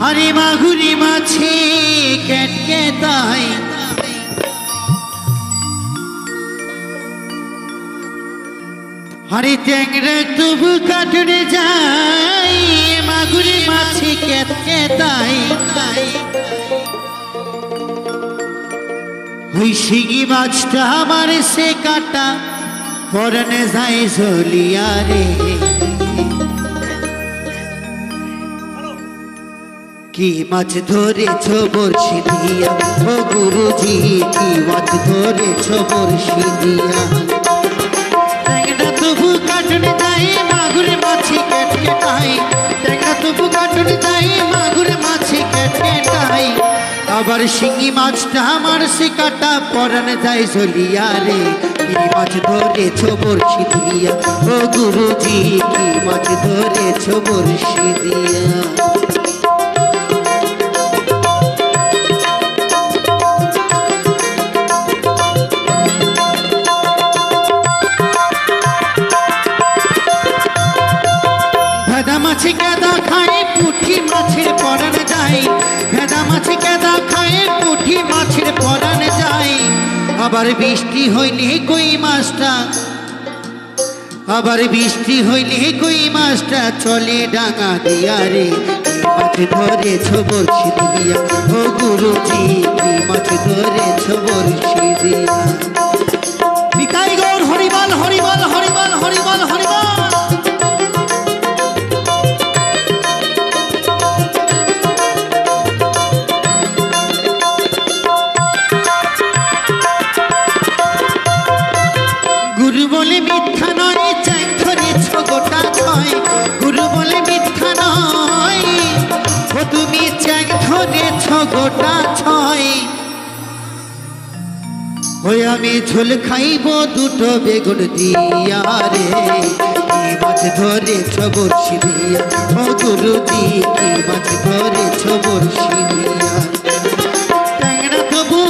হরে মাঘুরি মাছি কেটকে তাই হরে ট্যাংরা তবু কাটুরে যাই মাগুরি মাছি কেটকে তাই তাই ওই শিগি মাছটা আমার সে কাটা পরনে যাই জলিয়া রে কি মাছ ধরেছ বর্ষি দিয়া ও গুরুজি, কি মাছ ধরেছ বর্ষি দিয়া আবার শিঙি মাছটা আমার সে কাটা পরানে যায় ঝলিয়া রে। কি মাছ ধরেছ বর্ষি দিয়া ও গুরুজি, কি মাছ ধরেছ বর্ষি দিয়া পুঠি মাছের পরান যায় ভেদা মাছি কেদা খায়, পুঠি মাছের পরান যায় আবার বৃষ্টি হইলে কই মাছটা? আবার বৃষ্টি হইলে কই মাছটা? চলে ডাঙা দিয়া রে, মাছ ধরেছ বর্ষি দিয়া। ও গুরুজি মাছ ধরেছ বর্ষি দিয়া। গোটা ছয়। ওই আমি ঝোল খাইব দুটো বেগুন দিয়া রে। মাছ ধরে বর্ষি দিয়া। গুরুজি কি মাছ ধরে দিয়া। তবু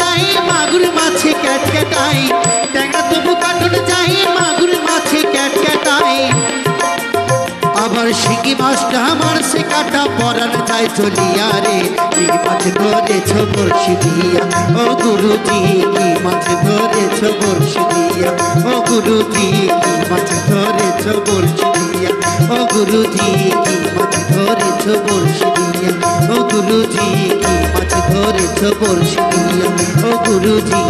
যাই, মাগুর মাছে ক্যাট শিকি মাছটা আমার, সে কাটা পরান যায় চলিয়া রে। কি মাছ ধরেছ বর্ষি দিয়া? ও গুরুজি, কি মাছ ধরেছ বর্ষি দিয়া? ও গুরুজি, কি মাছ ধরেছ বর্ষি দিয়া? ও গুরুজি, কি মাছ ধরেছ বর্ষি দিয়া? ও গুরুজি, কি মাছ ধরেছ বর্ষি দিয়া? ও গুরুজি